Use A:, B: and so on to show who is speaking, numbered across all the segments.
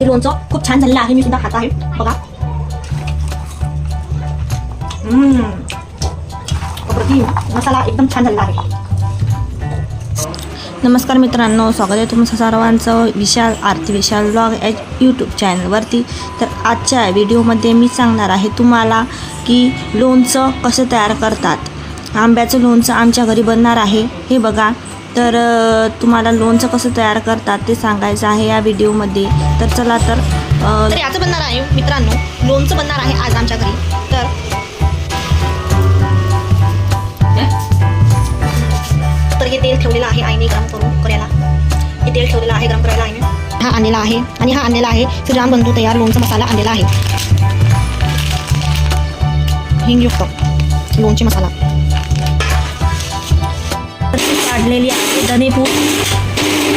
A: हे लोणचं खूप छान झालेलं आहे मी सुद्धा खात आहे बघा मसाला एकदम छान झालेला आहे
B: नमस्कार मित्रांनो स्वागत आहे तुमचं सर्वांचं विशाल आरती विशाल ब्लॉग या यूट्यूब चॅनलवरती तर आजच्या व्हिडिओमध्ये मी सांगणार आहे तुम्हाला की लोणचं कसं तयार करतात. आंब्याचं लोणचं आमच्या घरी बनणार आहे. हे बघा. तर तुम्हाला लोणचं कसं तयार करतात ते सांगायचं आहे या व्हिडिओमध्ये. तर चला तर
A: तर याचं बनणार आहे मित्रांनो लोणचं बनणार आहे आज आमच्या घरी. तर तर हे तेल ठेवलेलं आहे आईने गरम करून करायला. हे तेल ठेवलेलं आहे गरम करायला आईने. हा आणलेला आहे आणि हा आणलेला आहे श्रीराम बंधू तयार लोणचं मसाला आणलेला आहे. हिंगयुक्त लोणचे मसाला.
B: काढलेली आहे. धनेपूड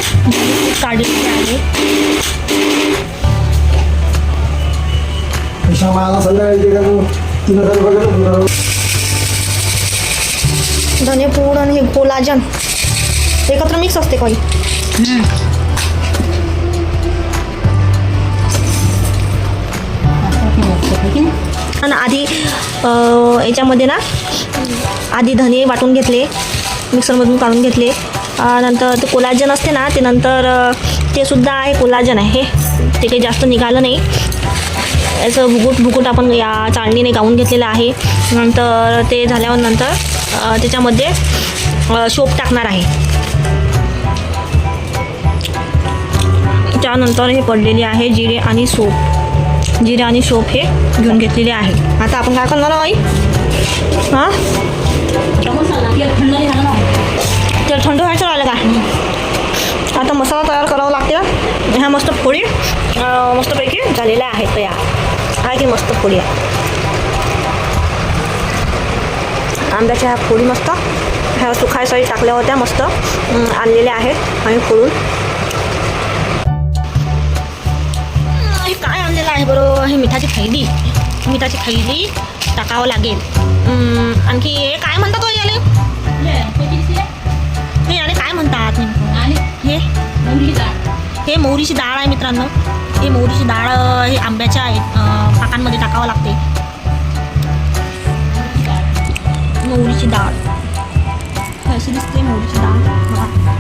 B: धनेपूड काढलेली आहे.
A: धनेपूड आणि हे कोलाजन. एकत्र मिक्स असते काही आणि आधी याच्यामध्ये ना आधी धने वाटून घेतले. मिक्सरमधून काढून घेतले. नंतर ते कोलाजन असते ना ते नंतर ते सुद्धा आहे कोलाजन आहे ते काही जास्त निघालं नाही. याचं भुकुट भुकुट आपण या चाळणीने गाऊन घेतलेलं आहे. नंतर ते झाल्यावर नंतर त्याच्यामध्ये शोप टाकणार आहे. त्यानंतर हे पडलेले आहे जिरे आणि सोप. जिरे आणि सोप हे घेऊन घेतलेले आहे. आता आपण काय करणार आई हां? तेल थंड व्हायचं राहिलं का आता मसाला तयार करावा लागते ह्या मस्त फोडी मस्तपैकी झालेल्या आहेत तयार. आहे की मस्त फोडी. आहे आंब्याच्या ह्या फोडी मस्त. ह्या सुखायसाठी टाकल्या होत्या मस्त आणलेल्या आहेत आणि फोडून. हे काय आणलेलं आहे बरोबर हे मिठाची थैली. मिठाची थैली टाकावं लागेल. आणखी हे काय म्हणतात हो याले? हे याले काय म्हणतात? हे? हे मोहरीची डाळ आहे मित्रांनो. हे मोहरीची डाळ हे आंब्याच्या पाकांमध्ये टाकावं लागते. मोहरीची डाळ. अशी दिसते मोहरीची डाळ. बघा.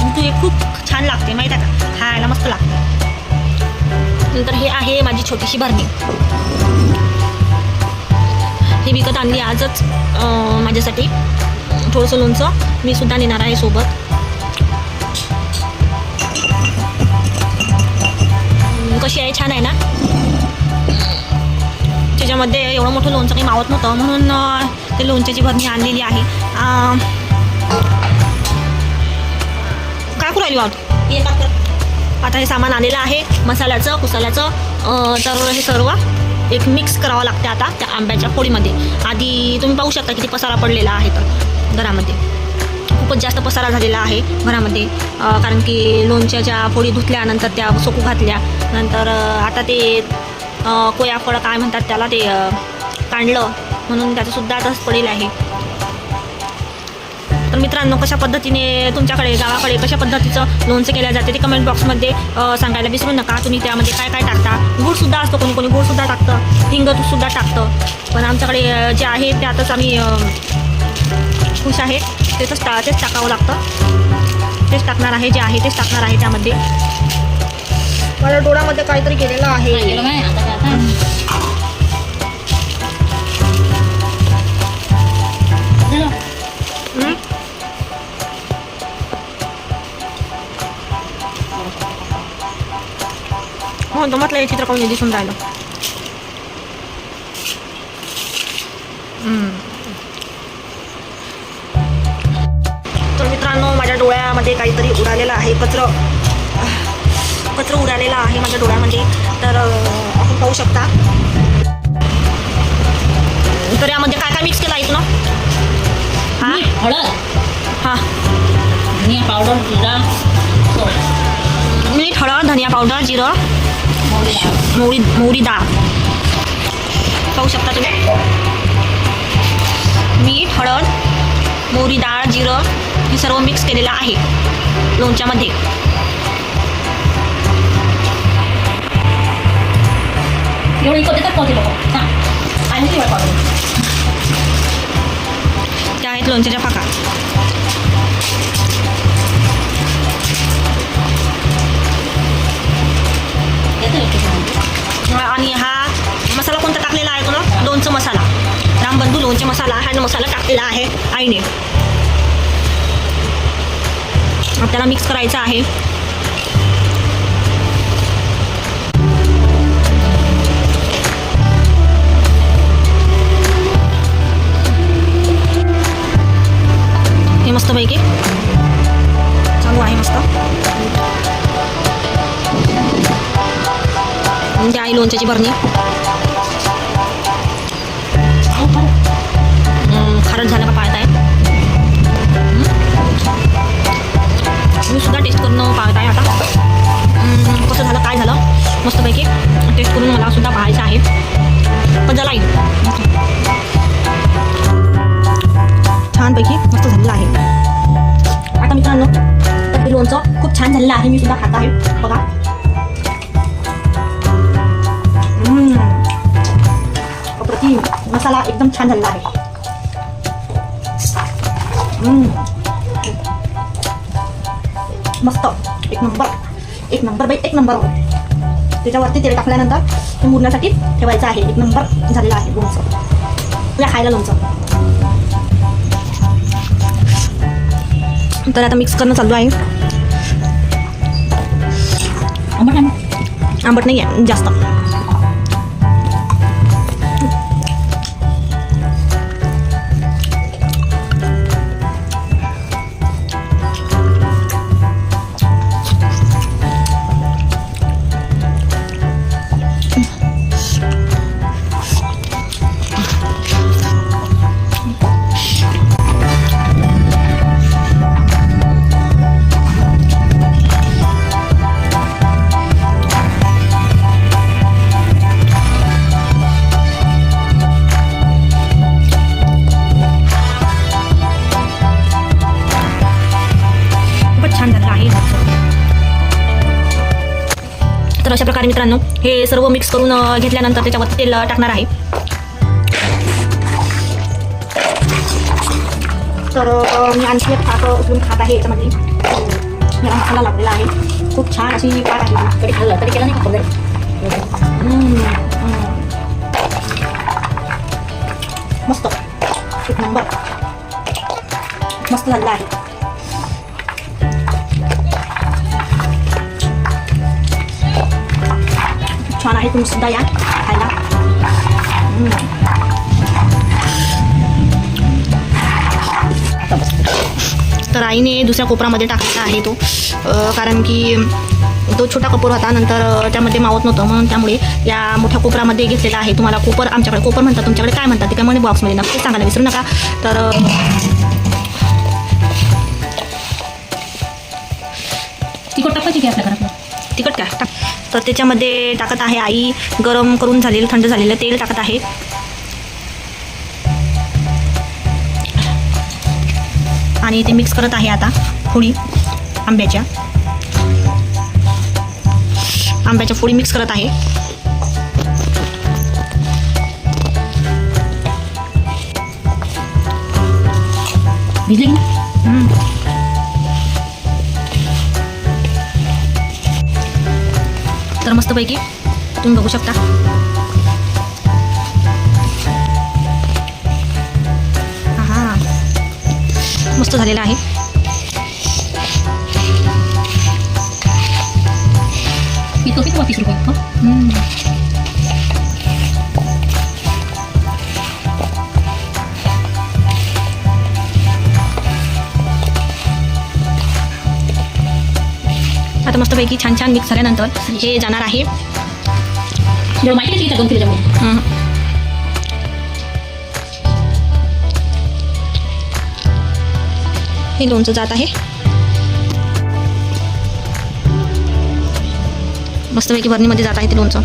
A: आणि ते खूप छान लागते माहीत आहे का? खायला मस्त लागते. नंतर हे आहे माझी छोटीशी भरणी हे विकत आणली आजच माझ्यासाठी. थोडंसं लोणचं मी सुद्धा नेणार आहे सोबत. कशी आहे? छान आहे ना? त्याच्यामध्ये एवढं मोठं लोणचं काही मावत नव्हतं म्हणून ते लोणच्याची भरणी आणलेली आहे. काय करू राहिली वाट आता हे सामान आलेलं आहे. मसाल्याचं कुसाल्याचं तर हे सर्व एक मिक्स करावं लागते आता त्या आंब्याच्या फोडीमध्ये. आधी तुम्ही पाहू शकता किती पसारा पडलेला आहे तर घरामध्ये. खूपच जास्त पसारा झालेला आहे घरामध्ये. कारण की लोणच्याच्या फोडी धुतल्यानंतर त्या सोकू घातल्या नंतर आता ते कोया फळं काय म्हणतात त्याला ते काढलं म्हणून त्याचंसुद्धा आताच पडेल आहे. तर मित्रांनो कशा पद्धतीने तुमच्याकडे गावाकडे कशा पद्धतीचं लोणचं केल्या जाते ते कमेंट बॉक्समध्ये सांगायला विसरू नका. तुम्ही त्यामध्ये काय काय टाकता? गूळसुद्धा असतो कोणी कोणी गूळसुद्धा टाकतं. हिंग सुद्धा टाकतं. पण आमच्याकडे जे आहे त्यातच आम्ही खुश आहे. तेच टा तेच टाकावं लागतं. तेच टाकणार आहे जे आहे तेच टाकणार आहे त्यामध्ये. माझ्या डोळ्यामध्ये काहीतरी केलेलं आहे. हो तर म्हटलं हे चित्र कोणी दिसून राहिलं. तर मित्रांनो माझ्या डोळ्यामध्ये काहीतरी उडालेलं आहे कचरं कचरं उडालेलं आहे माझ्या डोळ्यामध्ये तर आपण पाहू शकता तर यामध्ये काय काय मिक्स केलं आहे तुला हा
C: हळद
A: हा
C: धनिया पावडर जिरा
A: मीठ हळद धनिया पावडर जिरं मोरी मोरी डाळ पाहू शकता तुम्ही? मीठ हळद मोरी डाळ जिरं हे सर्व मिक्स केलेलं आहे लोणच्यामध्ये.
C: एवढी देतात पावते लोक. हां आणि किंवा पावते
A: त्या आहेत लोणच्याच्या पाका आणि हा मसाला कोणता टाकलेला आहे तुला लोणचं मसाला रामबंधू लोणचे मसाला हा मसाला टाकलेला आहे आईने आपल्याला मिक्स करायचं आहे हे मस्तपैकी चालू आहे मस्त म्हणजे आई लोणच्याची भरणी. खारट झालं का पाळत आहे मी सुद्धा टेस्ट करून पाहत आहे आता. कसं झालं काय झालं? मस्तपैकी टेस्ट करून मला सुद्धा पाहायचं आहे. पण झाला छानपैकी मस्त झालेलं आहे. आता मित्रांनो लोणचं खूप छान झालेलं आहे. मी सुद्धा खात आहे. बघा. की मसाला एकदम छान झालेला आहे. मस्त. एक नंबर. एक नंबर बाई एक नंबर. त्याच्यावरती तेल टाकल्यानंतर ते मुरण्यासाठी ठेवायचं आहे. एक नंबर झालेला आहे लोणचं. तुला खायला लोणचं. तर आता मिक्स करणं चालू आहे.
C: आंबट
A: आंबट नाही आहे जास्त. अशा प्रकारे मित्रांनो हे सर्व मिक्स करून घेतल्यानंतर त्याच्यावरती तेल टाकणार आहे. तर मी आणखी एक पाक उचलून खात आहे याच्यामध्ये. मसाला लागलेला आहे. खूप छान अशी पाक आहे
C: तरी खाल्लं तरी केलं नाही का
A: मस्त. एक नंबर. मस्त झालेला आहे. छान आहे तुम्ही सुद्धा या खायला तर आईने दुसऱ्या कोपरामध्ये टाकलेला आहे तो. कारण की तो छोटा कपूर होता. नंतर त्यामध्ये मावत नव्हतं. म्हणून त्यामुळे या मोठ्या कोपरामध्ये घेतलेला आहे. तुम्हाला कोपर आमच्याकडे कोपर म्हणतात तुमच्याकडे. काय म्हणतात ते? कमेंट बॉक्समध्ये नक्की सांगायला विसरू नका. तर
C: तिखट टाकायची की आपल्या घरात
A: तिखट काय? टाक. तर त्याच्यामध्ये टाकत आहे आई. गरम करून झालेलं थंड झालेलं तेल टाकत आहे. आणि ते मिक्स करत आहे आता फोडी आंब्याच्या. आंब्याच्या फोडी मिक्स करत आहे.
C: भिजले
A: तर मस्तपैकी तुम्ही बघू शकता. हा मस्त झालेला आहे.
C: पितो किती रुपये.
A: आता मस्तपैकी छान छान मिक्स झाल्यानंतर हे जाणार आहे.
C: माहिती दोन किलो.
A: हे लोणचं जात आहे. मस्तपैकी भरणीमध्ये जात आहे ते लोणचं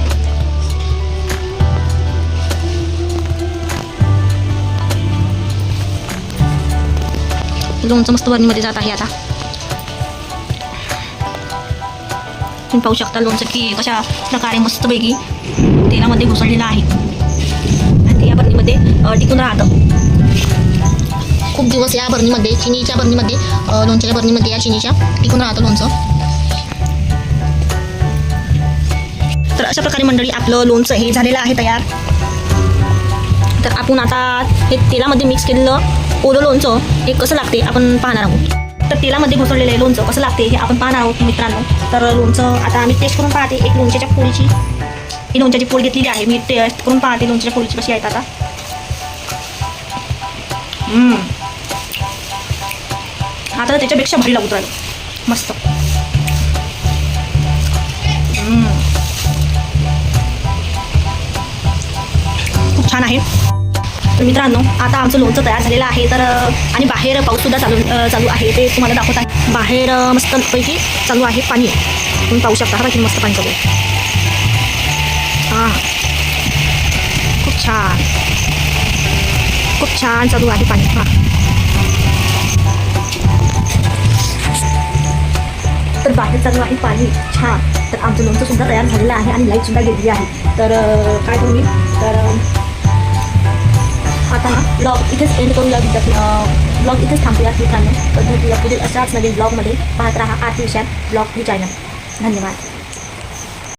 A: लोणचं मस्त भरणीमध्ये जात आहे आता. तुम्ही पाहू शकता लोणचं की कशा प्रकारे मस्तपैकी तेलामध्ये घुसळलेलं आहे. आणि ते या बरणीमध्ये टिकून राहतं. खूप दिवस या बरणीमध्ये चिनीच्या बरणीमध्ये लोणच्याच्या बरणीमध्ये या चिनीच्या टिकून राहतं लोणचं. तर अशा प्रकारे मंडळी आपलं लोणचं हे झालेलं आहे तयार. तर आपण आता हे तेलामध्ये मिक्स केलेलं ओलं लोणचं हे कसं लागते आपण पाहणार आहोत. तर तेलामध्ये घुसळलेलं आहे लोणचं. कसं लागते हे आपण पाहणार आहोत मित्रांनो. तर लोणचं आता आम्ही टेस्ट करून पाहते. एक लोणच्याच्या पोळीची. ही लोणच्याची पोळी घेतलेली आहे. मी टेस्ट करून पाहते लोणच्याच्या पोळीची कशी आहेत आता. आता त्याच्यापेक्षा भारी लागत राहिलं. मस्त. खूप छान आहे. तर मित्रांनो आता आमचं लोणचं तयार झालेलं आहे. तर आणि बाहेर पाऊससुद्धा चालू चालू आहे. ते तुम्हाला दाखवत आहे. बाहेर मस्त मस्तपैकी चालू आहे पाणी. तुम्ही पाहू शकता. हा मस्त पाणी चालू आहे. हां. खूप छान. खूप छान चालू आहे पाणी. हां. तर बाहेर चालू आहे पाणी. छान. तर आमचं लोणचं सुद्धा तयार झालेलं आहे आणि लाईटसुद्धा गेलेली आहे. तर काय तुम्ही तर आता ना ब्लॉग इथेच एंड करूया ब्लॉग इथेच थांबूया मित्रांनो. तर भेटूया पुढील अशाच नवीन ब्लॉगमध्ये पाहत राहा आरती विषयात ब्लॉग ही चॅनल धन्यवाद.